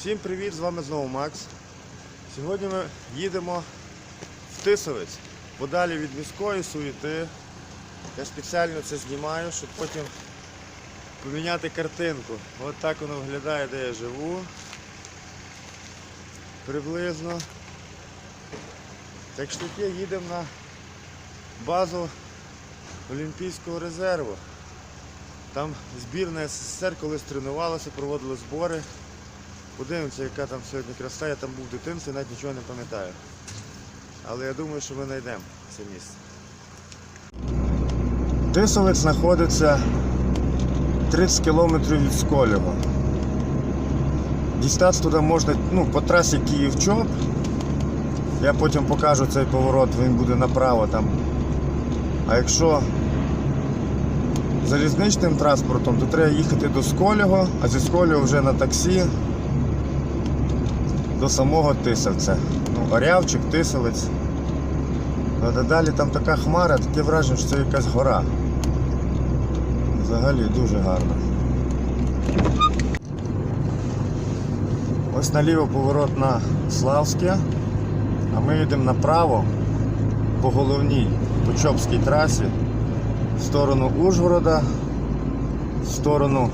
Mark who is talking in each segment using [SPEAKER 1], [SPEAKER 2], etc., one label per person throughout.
[SPEAKER 1] Всім привіт, з вами знову Макс. Сьогодні ми їдемо в Тисовець, подалі від міської суєти. Я спеціально це знімаю, щоб потім поміняти картинку. От так воно виглядає, де я живу. Приблизно. Так що таке їдемо на базу Олімпійського резерву. Там збірна СССР колись тренувалася, проводили збори. Подивимося, яка там сьогодні краса. Я там був в дитинстві, навіть нічого не пам'ятаю. Але я думаю, що ми знайдемо це місце. Тисовець знаходиться 30 кілометрів від Сколєва. Дістатися туди можна ну, по трасі Київ-Чоп. Я потім покажу цей поворот, він буде направо там. А якщо залізничним транспортом, то треба їхати до Сколього, а зі Сколього вже на таксі до самого Тисовця. Ну, Орявчик, Тисовець. Ну, а далі там така хмара, таке враження, що це якась гора. Взагалі дуже гарно. Ось наліво поворот на Славське, а ми йдемо направо по головній Почопській трасі в сторону Ужгорода, в сторону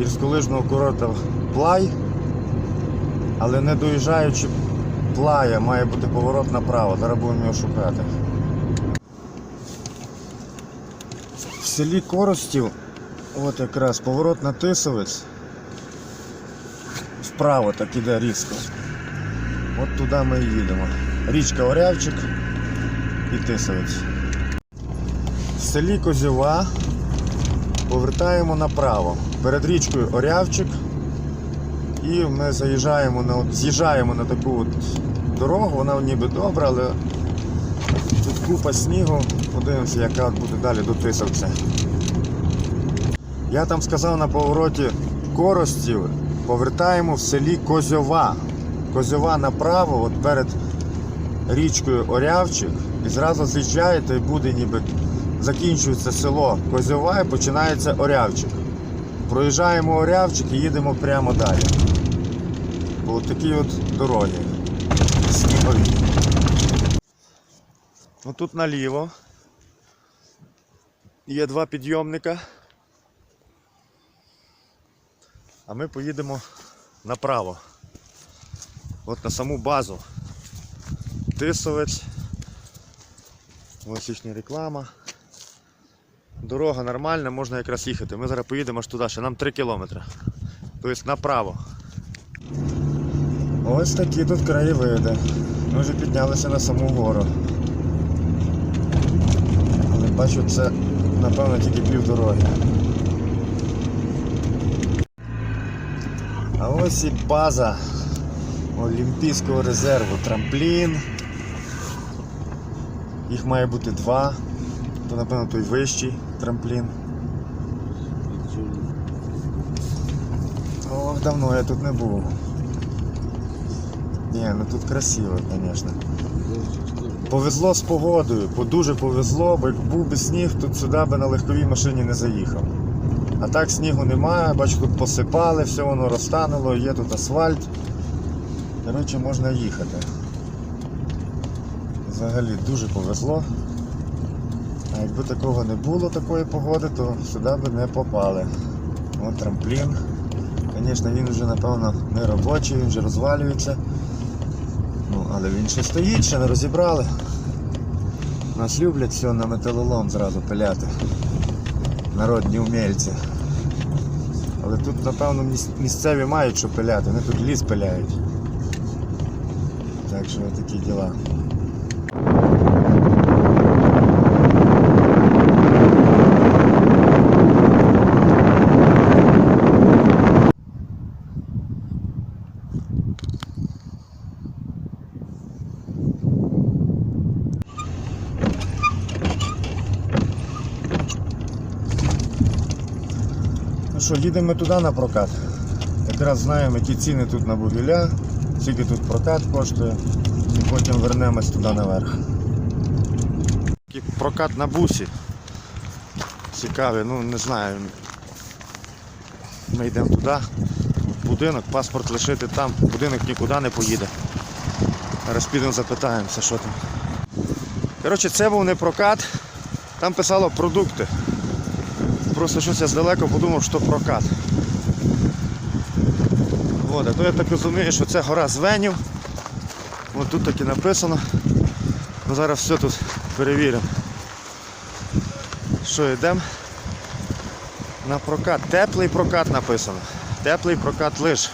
[SPEAKER 1] гірськолижного курорту Плай, але не доїжджаючи Плая, має бути поворот направо, зараз будемо його шукати. В селі Коростів, от якраз поворот на Тисовець, вправо так іде різко. От туди ми і їдемо. Річка Орявчик і Тисовець. В селі Козєва повертаємо направо. Перед річкою Орявчик. І ми заїжджаємо на, от- з'їжджаємо на таку от дорогу, вона ніби добра, але тут купа снігу. Подивимося, яка буде далі до Тисовця. Я там сказав на повороті Коростів, повертаємо в селі Козьова. Козьова направо, от перед річкою Орявчик, і зразу з'їжджаєте і буде ніби закінчується село Козьова і починається Орявчик. Проїжджаємо Орявчик і їдемо прямо далі. От такі от дороги. Снігові. Ну тут наліво. Є два підйомника. А ми поїдемо направо. От на саму базу. Тисовець. Ось їхня реклама. Дорога нормальна, можна якраз їхати. Ми зараз поїдемо аж туди, ще нам 3 кілометри. Тобто направо. Ось такі тут краєвиди. Ми вже піднялися на саму гору. Але бачу, це напевно тільки пів дороги. А ось і база Олімпійського резерву. Трамплін. Їх має бути два. То напевно той вищий трамплін. Ох, давно я тут не був. Ні, ну тут красиво, звісно. Повезло з погодою, бо дуже повезло, бо як був би сніг, тут сюди би на легковій машині не заїхав. А так снігу немає, бачу, тут посипали, все воно розтануло, є тут асфальт. Коротше, можна їхати. Взагалі дуже повезло. А якби такого не було, такої погоди, то сюди би не попали. От трамплін. Звісно, він вже напевно не робочий, він вже розвалюється. Але він ще стоїть, ще не розібрали. Нас люблять все на металолом зразу пиляти. Народні умільці. Але тут, напевно, місцеві мають що пиляти, вони тут ліс пиляють. Так що такі діла. Що, їдемо туди на прокат. Якраз знаємо, які ціни тут на вугілля, скільки тут прокат коштує, і потім вернемось туди наверх. Прокат на бусі. Цікавий, ну не знаю. Ми йдемо туди, будинок, паспорт лишити там, будинок нікуди не поїде. Зараз підемо запитаємося, що там. Коротше, це був не прокат, там писало продукти. Просто щось я здалеку подумав, що прокат. От, а то я так розумію, що це гора Звенів. От тут так і написано. Ну, зараз все тут перевіримо. Що, йдемо? На прокат. Теплий прокат написано. Теплий прокат лиш.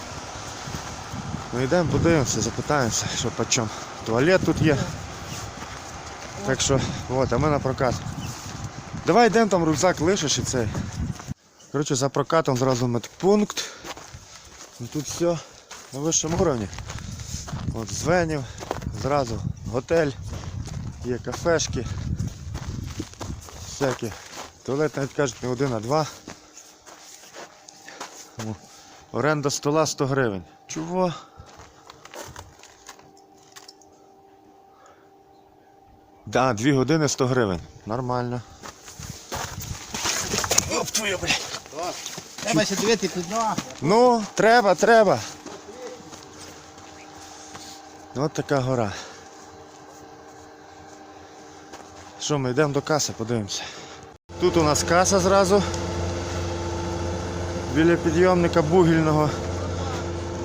[SPEAKER 1] Ну йдемо, подивимося, запитаємося, що по чому. Туалет тут є. Так що, от, а ми на прокат. Давай йдемо там рюкзак лишиш і цей. Коротше, за прокатом зразу медпункт. Тут все на вищому рівні. От звенів, зразу готель, є кафешки, всякі. Туалет навіть кажуть не один, а два. О, Оренда стола 100 гривень. Чого? Да, 2 години 100 гривень. Нормально. Твою, блядь.
[SPEAKER 2] Треба ще дивити під ногу.
[SPEAKER 1] Ну, треба, треба. От така гора. Що, ми йдемо до каси, подивимося. Тут у нас каса зразу. Біля підйомника бугільного.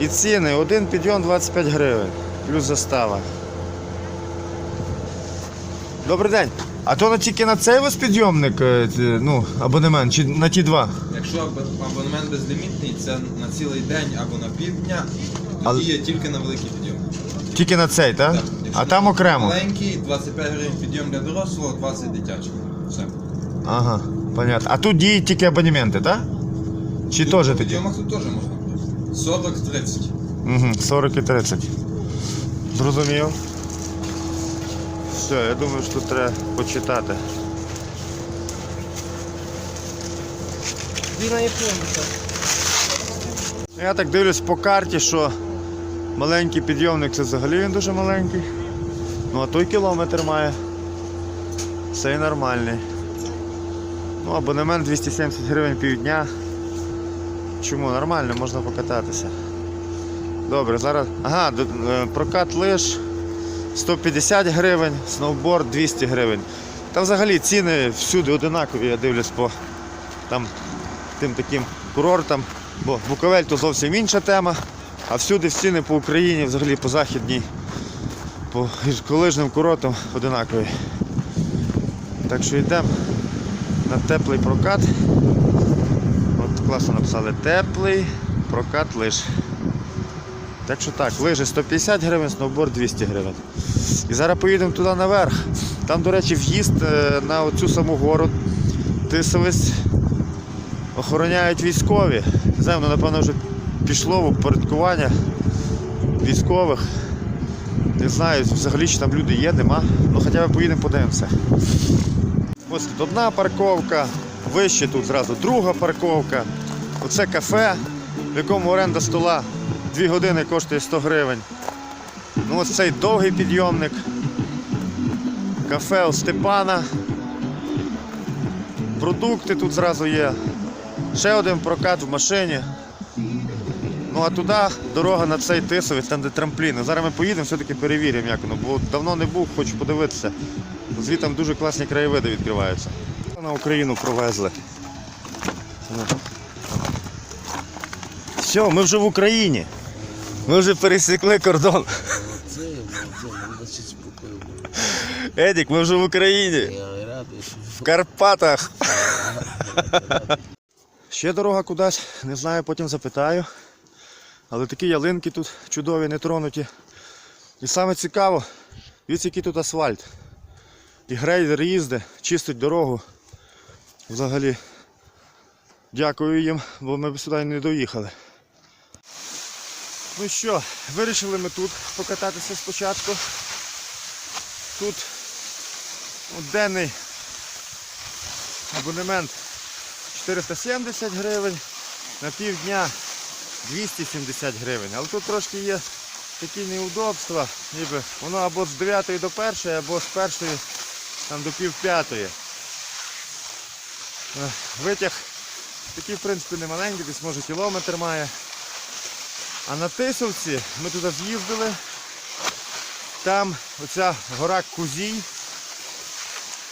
[SPEAKER 1] І ціни. Один підйом 25 гривень. Плюс застава. Добрий день. А то на тільки на цей ось підйомник, е, ну, абонемент, чи на ті два?
[SPEAKER 3] Якщо абонемент безлімітний, це на цілий день або на півдня,
[SPEAKER 1] Але-
[SPEAKER 3] діє тільки на великий підйом.
[SPEAKER 1] Тільки на цей, так?
[SPEAKER 3] Так.
[SPEAKER 1] А там окремо.
[SPEAKER 3] Маленький, 25 гривень підйом для дорослого, 20 дитячих. Все.
[SPEAKER 1] Ага, понятно. А тут діють тільки абонементи, так? Чи теж тоді?
[SPEAKER 3] підйомах тут теж можна 40-30.
[SPEAKER 1] Угу, 40 і 30. Зрозумів. Все, я думаю, що тут треба почитати. Я так дивлюсь по карті, що маленький підйомник це взагалі він дуже маленький. Ну а той кілометр має. Цей нормальний. Ну, абонемент 270 гривень півдня. Чому? Нормально, можна покататися. Добре, зараз. Ага, е, прокат лиш 150 гривень, сноуборд 200 гривень. Та взагалі ціни всюди одинакові, я дивлюсь по там тим таким курортам. Бо Буковель то зовсім інша тема, а всюди ціни по Україні, взагалі по західній, по гірськолижним курортам одинакові. Так що йдемо на теплий прокат. От класно написали теплий прокат лиж. Так що так, лижі 150 гривень, сноуборд 200 гривень. І зараз поїдемо туди наверх. Там, до речі, в'їзд е, на оцю саму гору Тисовець охороняють військові. Не знаю, воно напевно вже пішло в упорядкування військових. Не знаю, взагалі чи там люди є, нема. Ну хоча б поїдемо подивимося. Ось тут одна парковка, вище тут зразу друга парковка. Оце кафе, в якому оренда стола 2 години коштує 100 гривень. Ну ось цей довгий підйомник. Кафе у Степана. Продукти тут зразу є. Ще один прокат в машині. Ну а туди дорога на цей тисовець, там де трампліни. Зараз ми поїдемо, все-таки перевіримо, як воно. Бо давно не був, хочу подивитися. Звідти там дуже класні краєвиди відкриваються. На Україну провезли. Все, ми вже в Україні. Ми вже пересікли кордон. Едік, ми вже в Україні. В Карпатах. Ще дорога кудись, не знаю, потім запитаю. Але такі ялинки тут чудові, не тронуті. І саме цікаво, дивіться, який тут асфальт. І грейдер їздить, чистить дорогу. Взагалі. Дякую їм, бо ми б сюди не доїхали. Ну що, вирішили ми тут покататися спочатку. Тут денний абонемент 470 гривень, на півдня 270 гривень. Але тут трошки є такі неудобства, ніби воно або з 9 до 1, або з 1 там, до пів п'ятої. Е, Витяг такий, в принципі, не маленький, десь може кілометр має. А на Тисовці ми туди з'їздили. Там оця гора Кузій,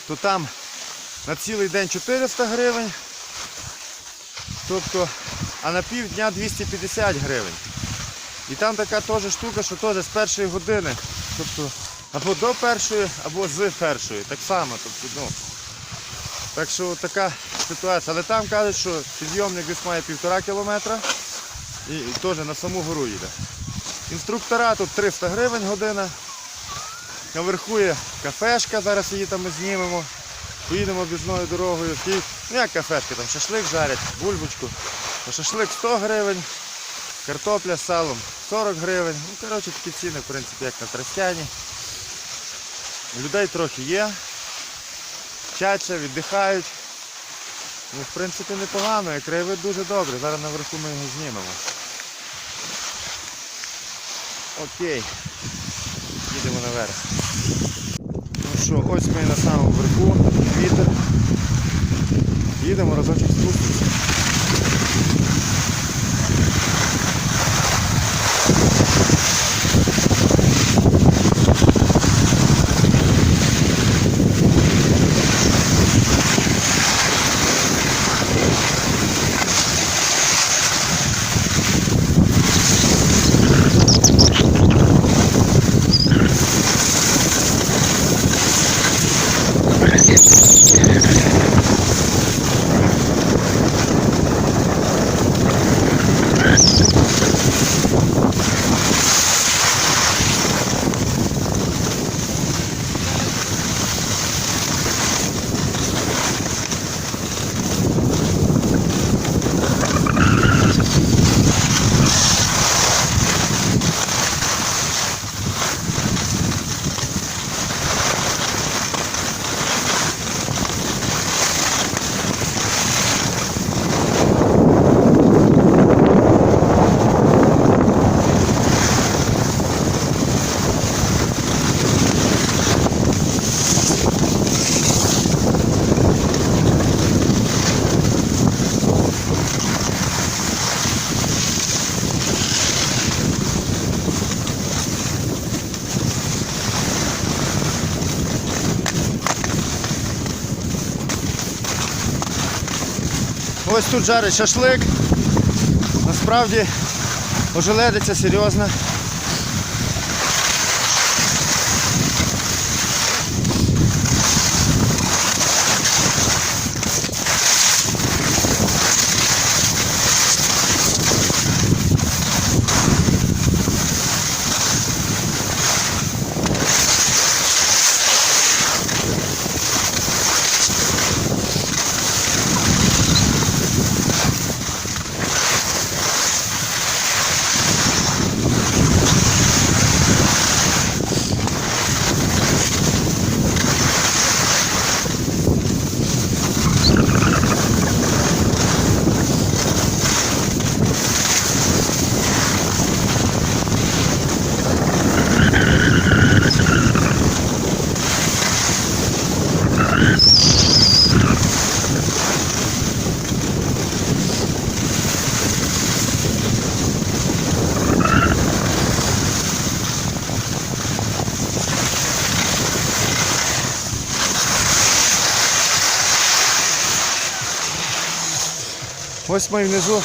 [SPEAKER 1] то там на цілий день 400 гривень. Тобто, а на півдня 250 гривень. І там така теж штука, що теж з першої години. Тобто або до першої, або з першої. Так само. Тобто, ну, так що така ситуація. Але там кажуть, що підйомник десь має півтора кілометра і, і теж на саму гору їде. Інструктора тут 300 гривень година. Наверху є кафешка, зараз її там ми знімемо. Поїдемо об'їзною дорогою. Ті, ну як кафешка, там шашлик жарять, бульбочку. Шашлик 100 гривень, картопля з салом 40 гривень. Ну, коротше, такі ціни, в принципі, як на Тростяні. Людей трохи є. Вчаться, віддихають. Ну, в принципі, непогано, і краєвид дуже добре. Зараз наверху ми його знімемо. Окей. Їдемо наверх. Ну що, ось ми на самому верху, вітер. Їдемо разочок спустимося. Тут жарить шашлик. Насправді ожеледиця серйозна. Ось ми внизу.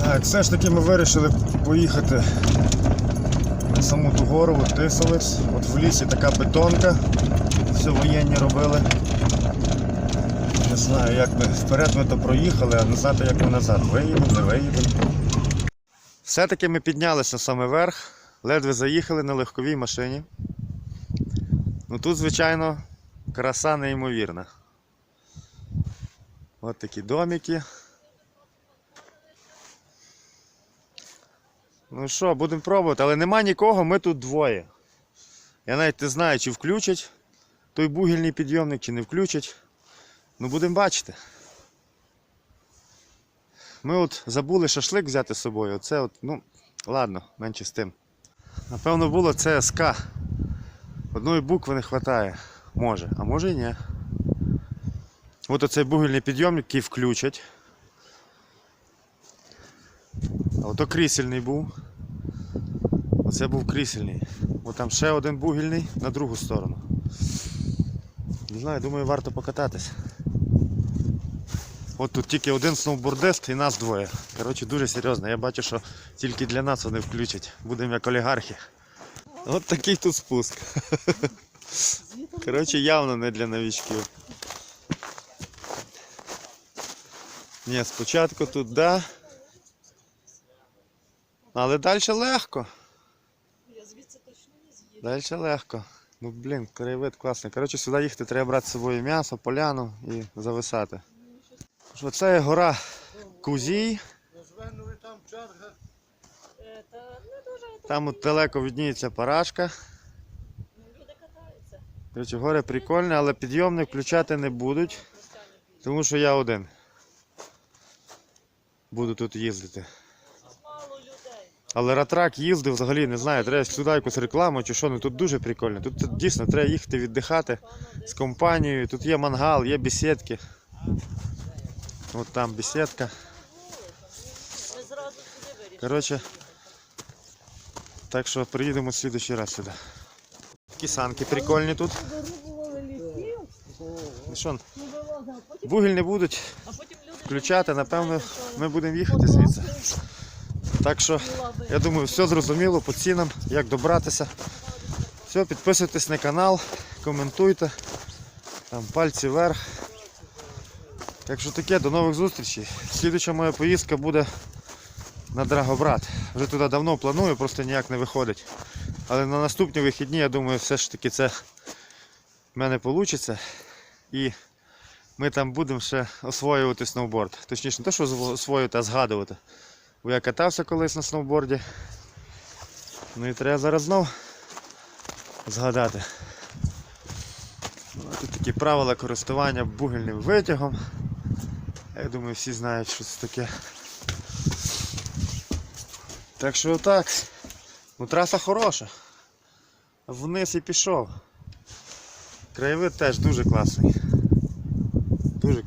[SPEAKER 1] Так, все ж таки ми вирішили поїхати на саму ту гору, от Тисовець. От в лісі така бетонка. Все воєнні робили. Не знаю, як ми вперед ми то проїхали, а назад як ми назад. Виїдемо, не виїдемо. Все-таки ми піднялися саме верх, ледве заїхали на легковій машині. Ну тут, звичайно, краса неймовірна. Ось такі домики. Ну що, будемо пробувати, але нема нікого, ми тут двоє. Я навіть не знаю, чи включать той бугільний підйомник, чи не включать. Ну будемо бачити. Ми от забули шашлик взяти з собою. Оце от, ну, ладно, менше з тим. Напевно було ЦСК. Одної букви не вистачає. Може, а може і ні. От оцей бугельний підйомник, який включать. А ото крісельний був. Оце був крісельний. Бо там ще один бугільний на другу сторону. Не знаю, думаю, варто покататись. От тут тільки один сноубордист і нас двоє. Коротше, дуже серйозно. Я бачу, що тільки для нас вони включать. Будемо як олігархи. От такий тут спуск. Коротше, явно не для новічків. Ні, спочатку тут да. Але далі легко.
[SPEAKER 4] Я звідси точно не з'їду.
[SPEAKER 1] Далі легко. Ну блін, краєвид класний. Коротше, сюди їхати треба брати з собою м'ясо, поляну і зависати. Що це є гора Кузій.
[SPEAKER 4] Е, Та не
[SPEAKER 1] Там от далеко видніється парашка.
[SPEAKER 4] ну, люди катаються.
[SPEAKER 1] Коротше, гори прикольні, але підйомник включати не будуть, тому що я один. Буду тут їздити. Але ратрак їздив взагалі, не знаю, треба сюди якусь рекламу чи що, ну тут дуже прикольно. Тут, дійсно треба їхати віддихати з компанією. Тут є мангал, є бесідки. От там бесідка. Коротше, так що приїдемо в слідущий раз сюди. Такі санки прикольні тут. Ну що, вугіль не будуть. Включати, напевно, ми будемо їхати звідси. Так що, я думаю, все зрозуміло по цінам, як добратися. Все, підписуйтесь на канал, коментуйте. Там пальці вверх. Так що таке, до нових зустрічей. Слідуча моя поїздка буде на Драгобрат. Вже туди давно планую, просто ніяк не виходить. Але на наступні вихідні, я думаю, все ж таки це в мене вийде. І ми там будемо ще освоювати сноуборд. Точніше, не те, що освоювати, а згадувати. Бо я катався колись на сноуборді. Ну і треба зараз знов згадати. Ну, Тут такі правила користування бугельним витягом. Я думаю, всі знають, що це таке. Так що отак. Ну, траса хороша. Вниз і пішов. Краєвид теж дуже класний.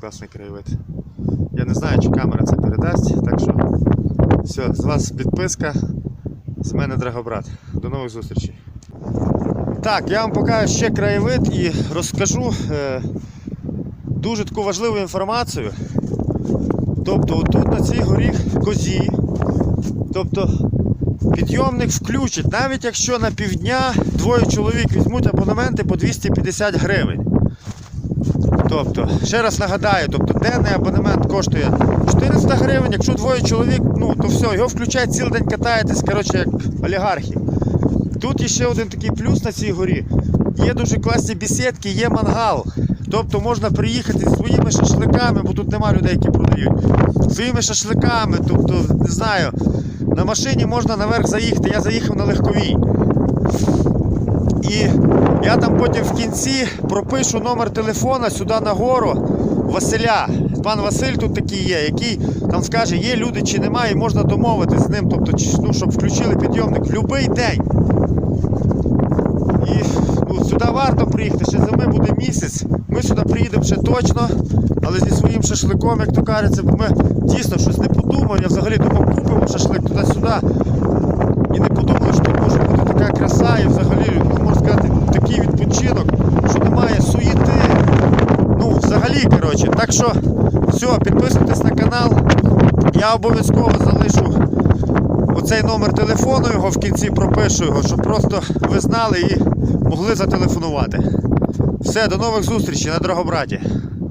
[SPEAKER 1] Класний краєвид. Я не знаю, чи камера це передасть, так що все, з вас підписка, з мене Драгобрат. До нових зустрічей. Так, я вам покажу ще краєвид і розкажу е, дуже таку важливу інформацію. Тобто отут на цій горі козі, тобто підйомник включить, навіть якщо на півдня двоє чоловік візьмуть абонементи по 250 гривень. Тобто, ще раз нагадаю, тобто денний абонемент коштує 400 гривень, якщо двоє чоловік, ну то все, його включають цілий день катаєтесь, коротше, як олігархи. Тут є ще один такий плюс на цій горі. Є дуже класні бесідки, є мангал. Тобто можна приїхати зі своїми шашликами, бо тут нема людей, які продають. Своїми шашликами, тобто, не знаю, на машині можна наверх заїхати. Я заїхав на легковій. І я там потім в кінці пропишу номер телефона сюди на гору Василя. Пан Василь тут такий є, який там скаже, є люди чи немає, і можна домовитись з ним, тобто, ну, щоб включили підйомник в будь-який день. І ну, сюди варто приїхати, ще зими буде місяць. Ми сюди приїдемо ще точно, але зі своїм шашликом, як то кажеться, бо ми дійсно щось не подумали. Я взагалі думав, купимо шашлик туди-сюди. І не подумали, що тут може бути така краса і взагалі, такий відпочинок, що немає суєти. Ну, взагалі, коротше. Так що, все, підписуйтесь на канал. Я обов'язково залишу оцей номер телефону, його в кінці пропишу його, щоб просто ви знали і могли зателефонувати. Все, до нових зустрічей на Драгобраті.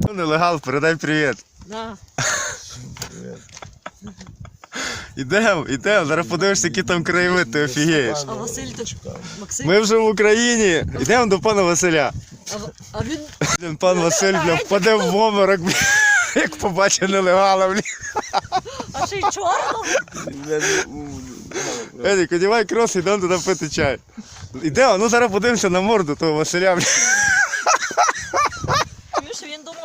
[SPEAKER 1] Ну, Нелегал, передай привіт.
[SPEAKER 4] На.
[SPEAKER 1] Ідемо, ідемо, зараз подивишся, який там краєвид, ти офігієш.
[SPEAKER 4] А Василь то Максим?
[SPEAKER 1] Ми вже в Україні. Йдемо до пана Василя.
[SPEAKER 4] А, а він
[SPEAKER 1] Блін, Пан Василь бля, впаде в обморок, бля, як побачить нелегала. Бля.
[SPEAKER 4] а ще й чорного?
[SPEAKER 1] Едік, одівай крос, йдемо туди пити чай. Ідемо, ну зараз подивимося на морду того Василя. Бля.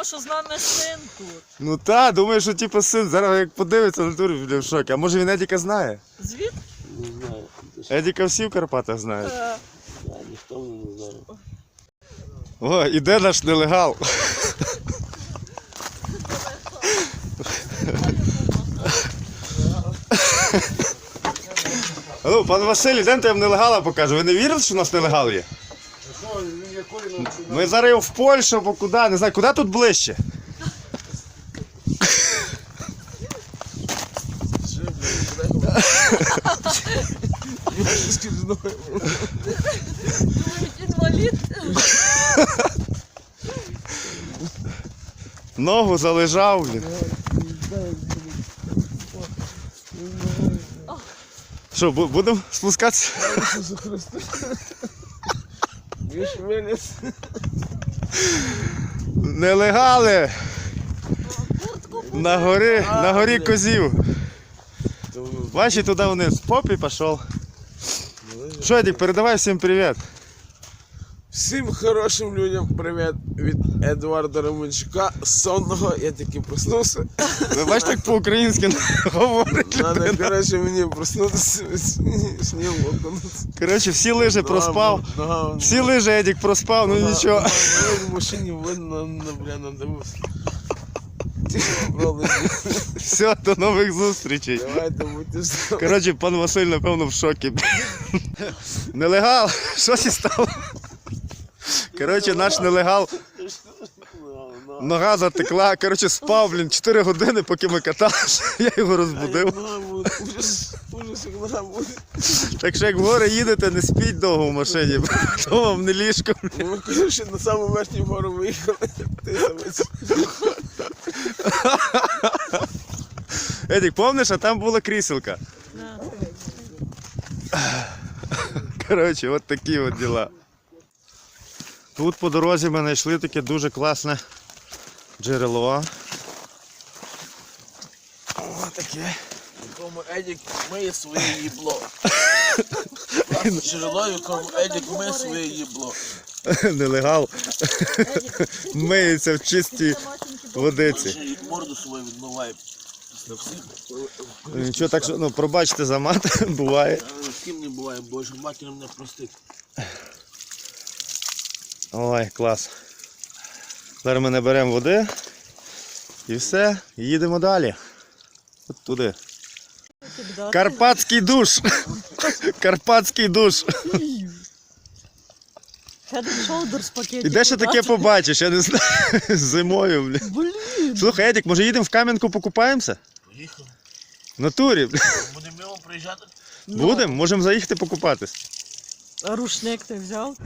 [SPEAKER 4] Що з нами син тут.
[SPEAKER 1] Ну та, думаю, що типу син, зараз як подивиться на турі, бля, в шокі. А може він Едіка знає?
[SPEAKER 4] Звід?
[SPEAKER 2] Не знаю.
[SPEAKER 1] Едіка всі в Карпатах знають.
[SPEAKER 4] Е,
[SPEAKER 2] Да, ніхто мене не знає.
[SPEAKER 1] О, іде наш нелегал. Алло, пан Василь, йдемте я вам нелегала покажу. Ви не вірили, що у нас нелегал є? Ми зараз в Польщу або куди, не знаю, куди тут ближче? Ногу залежав, блін. Що, бу- будемо спускатися? Нелегали! На горі, на горі козів. Бачиш, туди вниз. Поп і пішов. Шодік, передавай всім привіт.
[SPEAKER 5] Всім хорошим людям привіт від Едуарда Романчука. Сонного я таки проснувся.
[SPEAKER 1] Ви бачите, як по-українськи говорить
[SPEAKER 5] Надо, коротше, мені проснутися.
[SPEAKER 1] Коротше, всі лижі проспав. Всі лижі Едік проспав, ну нічого.
[SPEAKER 5] В машині видно, бля, надивився.
[SPEAKER 1] Все, до нових зустрічей.
[SPEAKER 5] Давайте будьте.
[SPEAKER 1] Коротше, пан Василь, напевно, в шокі. Нелегал, що сі стало? Коротше, наш нелегал, нога затекла. Коротше, спав, блін, 4 години, поки ми каталися. Я його розбудив. Так що як в гори їдете, не спіть довго в машині, то вам не ліжко.
[SPEAKER 5] Ми, коротше, на саму верхню гору виїхали.
[SPEAKER 1] Едік, помниш, а там була кріселка. Коротше, от такі от діла. Тут по дорозі ми знайшли таке дуже класне джерело. О, таке.
[SPEAKER 5] якому Едік миє своє їбло. Джерело, в якому Едік миє своє їбло.
[SPEAKER 1] Нелегал. Миється в чистій водиці.
[SPEAKER 5] Морду свою відмиває.
[SPEAKER 1] Нічого так що, ну, пробачте за мат, буває.
[SPEAKER 5] З ким не буває, боже, матір мене простить.
[SPEAKER 1] Ой, клас. Зараз ми наберемо води і все, їдемо далі. От туди. Карпатський душ. Карпатський душ. І де ще таке побачиш, я не знаю. Зимою, блін.
[SPEAKER 4] Блін.
[SPEAKER 1] Слухай, Едік, може їдемо в Кам'янку покупаємося?
[SPEAKER 5] Поїхав.
[SPEAKER 1] В натурі.
[SPEAKER 5] Будемо ми приїжджати?
[SPEAKER 1] Будемо, можемо заїхати покупатись.
[SPEAKER 4] А рушник ти взяв?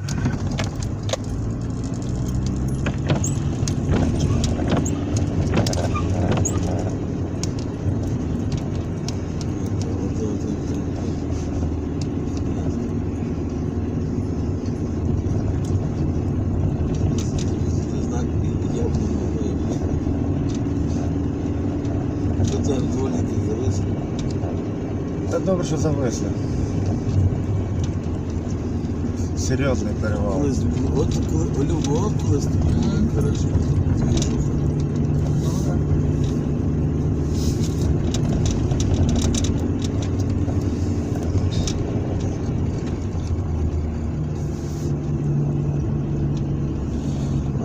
[SPEAKER 5] Що це ролики зависли?
[SPEAKER 1] Та добре, що зависли. Серйозний перевал.
[SPEAKER 5] От коли у Львова колись, коротше,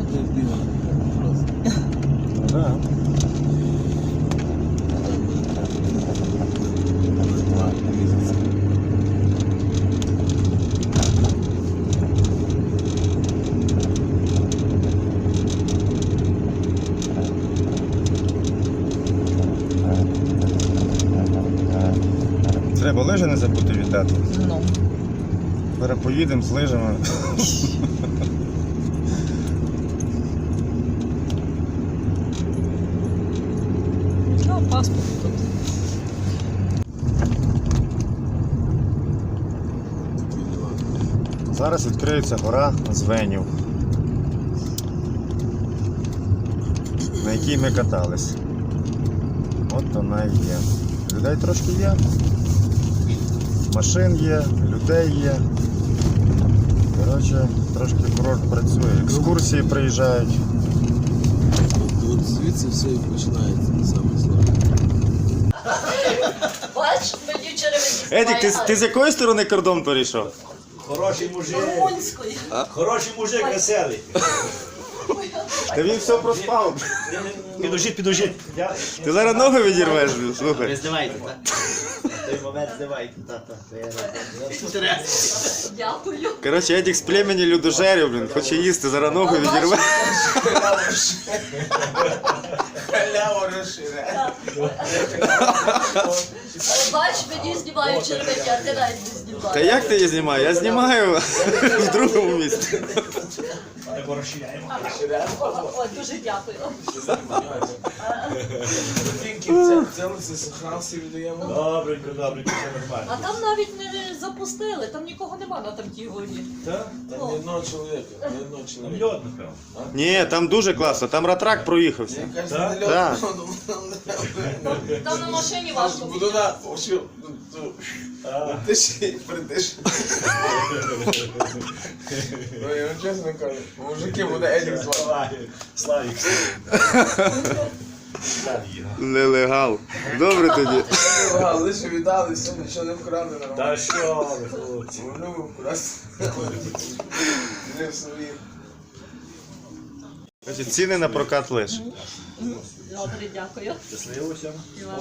[SPEAKER 5] От як бігав, просто.
[SPEAKER 1] Да.
[SPEAKER 5] Два місяці.
[SPEAKER 1] Треба лижі не віддати.
[SPEAKER 4] Ну.
[SPEAKER 1] Зараз поїдемо з лижами.
[SPEAKER 4] Ну, паспорт тут.
[SPEAKER 1] Зараз відкриється гора Звенів, на якій ми катались. От вона і є. Людей трошки є. Машин є, людей є. Коротше, трошки курорт працює. Екскурсії приїжджають.
[SPEAKER 5] От, от звідси все і починається саме слово.
[SPEAKER 4] Бач, мені черевики.
[SPEAKER 1] Едік, ти, ти з якої сторони кордон перейшов?
[SPEAKER 6] Хороший мужик.
[SPEAKER 4] Румунської.
[SPEAKER 6] Хороший мужик, веселий.
[SPEAKER 1] Та він все проспав.
[SPEAKER 6] Підожіть, підожіть. Я...
[SPEAKER 1] Ти зараз ноги відірвеш, блін, слухай.
[SPEAKER 6] Ви здиваєте, так? Той момент здиваєте, так, так. Інтересно.
[SPEAKER 4] Дякую.
[SPEAKER 1] Коротше, Едік з племені людожерів, блін, хоче їсти, зараз ноги відірве.
[SPEAKER 5] Халява розширяє.
[SPEAKER 4] Бач, мені знімають червені, а ти навіть не знімаєш.
[SPEAKER 1] не Та як ти її знімаєш? Я знімаю в другому місці.
[SPEAKER 6] Тако розширяємо.
[SPEAKER 4] О, дуже дякую.
[SPEAKER 5] Тільки це, лише сохранці віддаємо.
[SPEAKER 6] Добренько, добренько, все
[SPEAKER 4] А
[SPEAKER 6] нормально.
[SPEAKER 4] там навіть не запустили, там нікого нема на тамтій горі.
[SPEAKER 6] Так?
[SPEAKER 5] Там ні одного чоловіка, ні одного
[SPEAKER 6] Там
[SPEAKER 5] чоловіка.
[SPEAKER 6] льод, напевно.
[SPEAKER 1] Ні, там дуже класно, там ратрак проїхався.
[SPEAKER 5] Мені кажеться,
[SPEAKER 6] Так?
[SPEAKER 5] ну, ну,
[SPEAKER 4] Там на машині
[SPEAKER 5] Аж
[SPEAKER 4] важко.
[SPEAKER 5] буду на ушив. Ти ще придиш. Ну я вам чесно кажу, мужики буде Едік звати.
[SPEAKER 6] Славік.
[SPEAKER 1] Нелегал. Добре тоді.
[SPEAKER 5] Лише віддали, все, нічого не вкрали нормально.
[SPEAKER 6] Та що ви, хлопці?
[SPEAKER 5] Ми любимо вкрасти. Не в своїх.
[SPEAKER 1] Ціни на прокат лиш.
[SPEAKER 4] Добре, дякую.
[SPEAKER 6] Щасливо всім.
[SPEAKER 4] І вам.